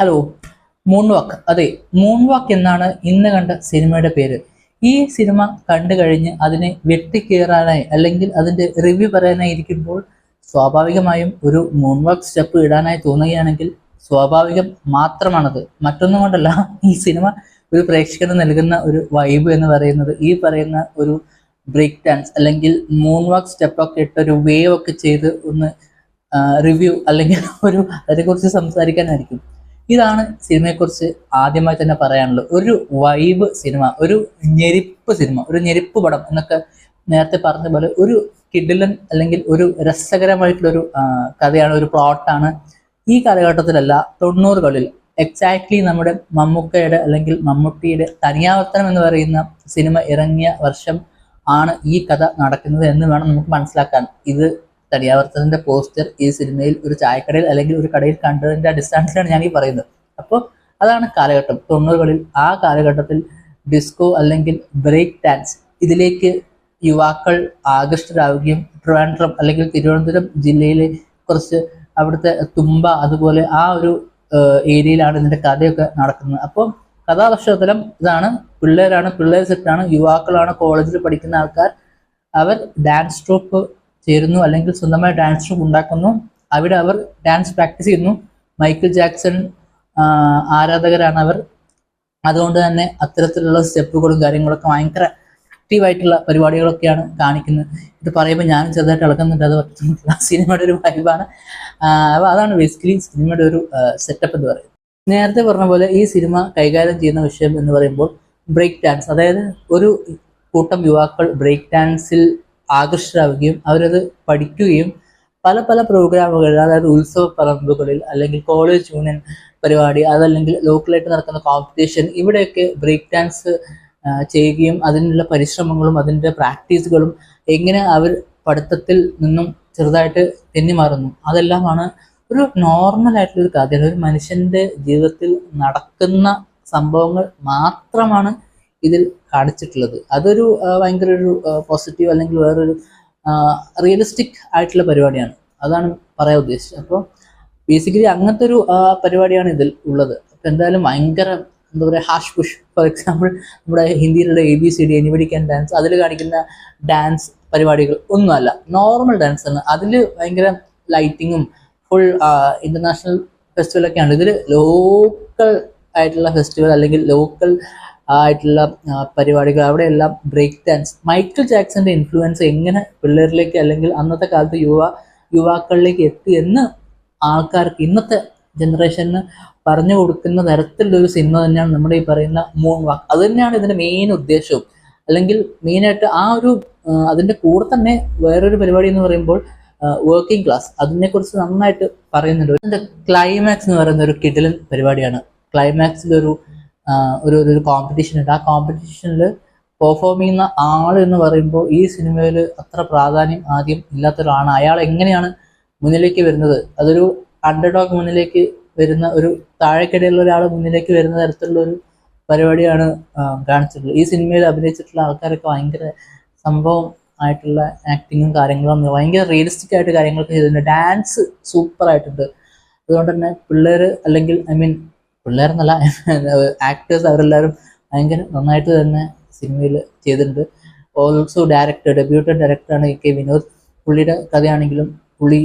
Hello moon വാക്ക് അതെ moon വാക്ക് എന്നാണ് ഇന്ന് കണ്ട സിനിമയുടെ പേര്. ഈ സിനിമ കണ്ടു കഴിഞ്ഞ് അതിനെ വെട്ടിക്കേറാനായി അല്ലെങ്കിൽ അതിന്റെ റിവ്യൂ പറയാനായി ഇരിക്കുമ്പോൾ സ്വാഭാവികമായും ഒരു മൂൺ വാക്ക് സ്റ്റെപ്പ് ഇടാനായി തോന്നുകയാണെങ്കിൽ സ്വാഭാവികം മാത്രമാണത്. മറ്റൊന്നും കൊണ്ടല്ല ഈ സിനിമ ഒരു പ്രേക്ഷകന് നൽകുന്ന ഒരു വൈബ് എന്ന് പറയുന്നത് ഈ പറയുന്ന ഒരു ബ്രേക്ക് ഡാൻസ് അല്ലെങ്കിൽ മൂൺ വാക്ക് സ്റ്റെപ്പൊക്കെ ഇട്ട് ഒരു വേവ് ഒക്കെ ചെയ്ത് ഒന്ന് റിവ്യൂ അല്ലെങ്കിൽ ഒരു അതിനെക്കുറിച്ച് സംസാരിക്കാനായിരിക്കും. ഇതാണ് സിനിമയെക്കുറിച്ച് ആദ്യമായി തന്നെ പറയാനുള്ളത്. ഒരു വൈബ് സിനിമ ഒരു ഞെരിപ്പ് സിനിമ ഒരു ഞെരിപ്പ് പടം എന്നൊക്കെ നേരത്തെ പറഞ്ഞ പോലെ ഒരു കിഡിലൻ അല്ലെങ്കിൽ ഒരു രസകരമായിട്ടുള്ളൊരു കഥയാണ് ഒരു പ്ലോട്ടാണ് ഈ കാലഘട്ടത്തിലല്ല തൊണ്ണൂറുകളിൽ എക്സാക്ട്ലി നമ്മുടെ മമ്മൂക്കയുടെ അല്ലെങ്കിൽ മമ്മൂട്ടിയുടെ തനിയാവർത്തനം എന്ന് പറയുന്ന സിനിമ ഇറങ്ങിയ വർഷം ആണ് ഈ കഥ നടക്കുന്നത് എന്ന് വേണം നമുക്ക് മനസ്സിലാക്കാൻ. ഇത് തടിയാവർത്തനത്തിന്റെ പോസ്റ്റർ ഈ സിനിമയിൽ ഒരു ചായക്കടയിൽ അല്ലെങ്കിൽ ഒരു കടയിൽ കണ്ടതിന്റെ അടിസ്ഥാനത്തിലാണ് ഞാൻ ഈ പറയുന്നത്. അപ്പോൾ അതാണ് കാലഘട്ടം. തൊണ്ണൂറുകളിൽ ആ കാലഘട്ടത്തിൽ ഡിസ്കോ അല്ലെങ്കിൽ ബ്രേക്ക് ഡാൻസ് ഇതിലേക്ക് യുവാക്കൾ ആകൃഷ്ടരാവുകയും ട്രിവാൻഡ്രം അല്ലെങ്കിൽ തിരുവനന്തപുരം ജില്ലയിലെ കുറച്ച് അവിടുത്തെ തുമ്പ അതുപോലെ ആ ഒരു ഏരിയയിലാണ് ഇതിന്റെ കഥയൊക്കെ നടക്കുന്നത്. അപ്പോൾ കഥാപശ്ചാത്തലം ഇതാണ്. പിള്ളേരാണ് പിള്ളേർ സെറ്റാണ് യുവാക്കളാണ് കോളേജിൽ പഠിക്കുന്ന ആൾക്കാർ. അവർ ഡാൻസ് ട്രൂപ്പ് ചേരുന്നു അല്ലെങ്കിൽ സ്വന്തമായി ഡാൻസ് ട്രൂപ്പ് ഉണ്ടാക്കുന്നു. അവിടെ അവർ ഡാൻസ് പ്രാക്ടീസ് ചെയ്യുന്നു. മൈക്കിൾ ജാക്സൺ ആരാധകരാണ് അവർ. അതുകൊണ്ട് തന്നെ അത്തരത്തിലുള്ള സ്റ്റെപ്പുകളും കാര്യങ്ങളൊക്കെ ഭയങ്കര ആക്റ്റീവായിട്ടുള്ള പരിപാടികളൊക്കെയാണ് കാണിക്കുന്നത്. ഇത് പറയുമ്പോൾ ഞാൻ ചെറുതായിട്ട് ഇളക്കുന്നുണ്ട്. അത് പറ്റുന്നില്ല സിനിമയുടെ ഒരു വൈബാണ് അപ്പോൾ അതാണ് ബേസിക്കലി സിനിമയുടെ ഒരു സെറ്റപ്പ് എന്ന് പറയുന്നത്. നേരത്തെ പറഞ്ഞ പോലെ ഈ സിനിമ കൈകാര്യം ചെയ്യുന്ന വിഷയം എന്ന് പറയുമ്പോൾ ബ്രേക്ക് ഡാൻസ് അതായത് ഒരു കൂട്ടം യുവാക്കൾ ബ്രേക്ക് ഡാൻസിൽ ആകർഷരാവുകയും അവരത് പഠിക്കുകയും പല പല പ്രോഗ്രാമുകളിൽ അതായത് ഉത്സവ പറമ്പുകളിൽ അല്ലെങ്കിൽ കോളേജ് യൂണിയൻ പരിപാടി അതല്ലെങ്കിൽ ലോക്കലായിട്ട് നടക്കുന്ന കോമ്പറ്റീഷൻ ഇവിടെയൊക്കെ ബ്രേക്ക് ഡാൻസ് ചെയ്യുകയും അതിനുള്ള പരിശ്രമങ്ങളും അതിന്റെ പ്രാക്ടീസുകളും എങ്ങനെ അവർ പഠിത്തത്തിൽ നിന്നും ചെറുതായിട്ട് തെന്നിമാറുന്നു. അതെല്ലാമാണ് ഒരു നോർമൽ ആയിട്ടുള്ള ഒരു ഒരു മനുഷ്യന്റെ ജീവിതത്തിൽ നടക്കുന്ന സംഭവങ്ങൾ മാത്രമാണ് ഇതിൽ കാണിച്ചിട്ടുള്ളത്. അതൊരു ഭയങ്കര ഒരു പോസിറ്റീവ് അല്ലെങ്കിൽ വേറൊരു റിയലിസ്റ്റിക് ആയിട്ടുള്ള പരിപാടിയാണ്. അതാണ് പറയാൻ ഉദ്ദേശിച്ചത്. അപ്പോൾ ബേസിക്കലി അങ്ങനത്തെ ഒരു പരിപാടിയാണ് ഇതിൽ ഉള്ളത്. അപ്പം എന്തായാലും ഭയങ്കര എന്താ പറയുക ഹാഷ് പുഷ് ഫോർ എക്സാമ്പിൾ നമ്മുടെ ഹിന്ദിയിലുള്ള A B C D anybody can dance അതിൽ കാണിക്കുന്ന ഡാൻസ് പരിപാടികൾ ഒന്നുമല്ല. നോർമൽ ഡാൻസ് ആണ്. അതിൽ ഭയങ്കര ലൈറ്റിങ്ങും ഫുൾ ഇന്റർനാഷണൽ ഫെസ്റ്റിവലൊക്കെയാണ് ഇതിൽ ലോക്കൽ ആയിട്ടുള്ള ഫെസ്റ്റിവൽ അല്ലെങ്കിൽ ലോക്കൽ ആയിട്ടുള്ള പരിപാടികൾ അവിടെയെല്ലാം ബ്രേക്ക് ഡാൻസ് മൈക്കിൾ ജാക്സന്റെ ഇൻഫ്ലുവൻസ് എങ്ങനെ പിള്ളേരിലേക്ക് അല്ലെങ്കിൽ അന്നത്തെ കാലത്ത് യുവ യുവാക്കളിലേക്ക് എത്തി എന്ന് ആൾക്കാർക്ക് ഇന്നത്തെ ജനറേഷന് പറഞ്ഞു കൊടുക്കുന്ന തരത്തിലുള്ള ഒരു സിനിമ തന്നെയാണ് നമ്മുടെ ഈ പറയുന്ന വാക്ക് അത് തന്നെയാണ് ഇതിന്റെ മെയിൻ ഉദ്ദേശവും. അല്ലെങ്കിൽ മെയിനായിട്ട് ആ ഒരു അതിന്റെ കൂടെ തന്നെ വേറൊരു പരിപാടി എന്ന് പറയുമ്പോൾ വർക്കിംഗ് ക്ലാസ് അതിനെക്കുറിച്ച് നന്നായിട്ട് പറയുന്നുണ്ട്. ക്ലൈമാക്സ് എന്ന് പറയുന്ന ഒരു കിഡിലൻ പരിപാടിയാണ്. ക്ലൈമാക്സിലൊരു ഒരു ഒരു കോമ്പറ്റീഷൻ ഉണ്ട്. ആ കോമ്പറ്റീഷനിൽ പെർഫോം ചെയ്യുന്ന ആൾ എന്ന് പറയുമ്പോൾ ഈ സിനിമയിൽ അത്ര പ്രാധാന്യം ആദ്യം ഇല്ലാത്തൊരാളാണ്. അയാൾ എങ്ങനെയാണ് മുന്നിലേക്ക് വരുന്നത്? അതൊരു അണ്ടർഡോഗ് മുന്നിലേക്ക് വരുന്ന ഒരു താഴെക്കിടയിലുള്ള ഒരാൾ മുന്നിലേക്ക് വരുന്ന തരത്തിലുള്ള ഒരു പരിപാടിയാണ് കാണിച്ചിട്ടുള്ളത്. ഈ സിനിമയിൽ അഭിനയിച്ചിട്ടുള്ള ആൾക്കാരൊക്കെ ഭയങ്കര സംഭവം ആയിട്ടുള്ള ആക്ടിങ്ങും കാര്യങ്ങളും ഭയങ്കര റിയലിസ്റ്റിക് ആയിട്ട് കാര്യങ്ങളൊക്കെ ചെയ്തിട്ടുണ്ട്. ഡാൻസ് സൂപ്പർ ആയിട്ടുണ്ട്. അതുകൊണ്ട് തന്നെ പിള്ളേർ അല്ലെങ്കിൽ ഐ മീൻ പിള്ളേരെന്നല്ല ആക്ടേഴ്സ് അവരെല്ലാവരും ഭയങ്കര നന്നായിട്ട് തന്നെ സിനിമയിൽ ചെയ്തിട്ടുണ്ട്. ഓൾസോ ഡയറക്ടർ ഡെബ്യൂട്ടഡ് ഡയറക്ടറാണ് എ കെ വിനോദ്. പുള്ളിയുടെ കഥയാണെങ്കിലും പുള്ളി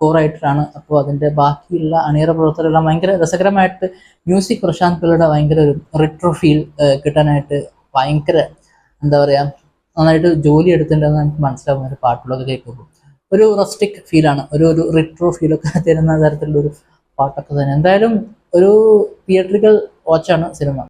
കോറായിട്ടാണ് അപ്പോൾ അതിന്റെ ബാക്കിയുള്ള അണിയറ പ്രവർത്തകരെല്ലാം ഭയങ്കര രസകരമായിട്ട് മ്യൂസിക് പ്രശാന്ത് പിള്ളയുടെ ഭയങ്കര ഒരു റിട്രോ ഫീൽ കിട്ടാനായിട്ട് ഭയങ്കര എന്താ പറയുക നന്നായിട്ട് ജോലി എടുത്തിട്ടുണ്ടെന്ന് നമുക്ക് മനസ്സിലാവുന്ന ഒരു പാട്ടുകളൊക്കെ കേൾക്കുമ്പോൾ ഒരു റസ്റ്റിക് ഫീലാണ് ഒരു ഒരു റിട്രോ ഫീലൊക്കെ തരുന്ന തരത്തിലുള്ള ഒരു പാട്ടൊക്കെ തന്നെ. എന്തായാലും ഒരു തിയേറ്ററിക്കൽ വാച്ചാണ് സിനിമ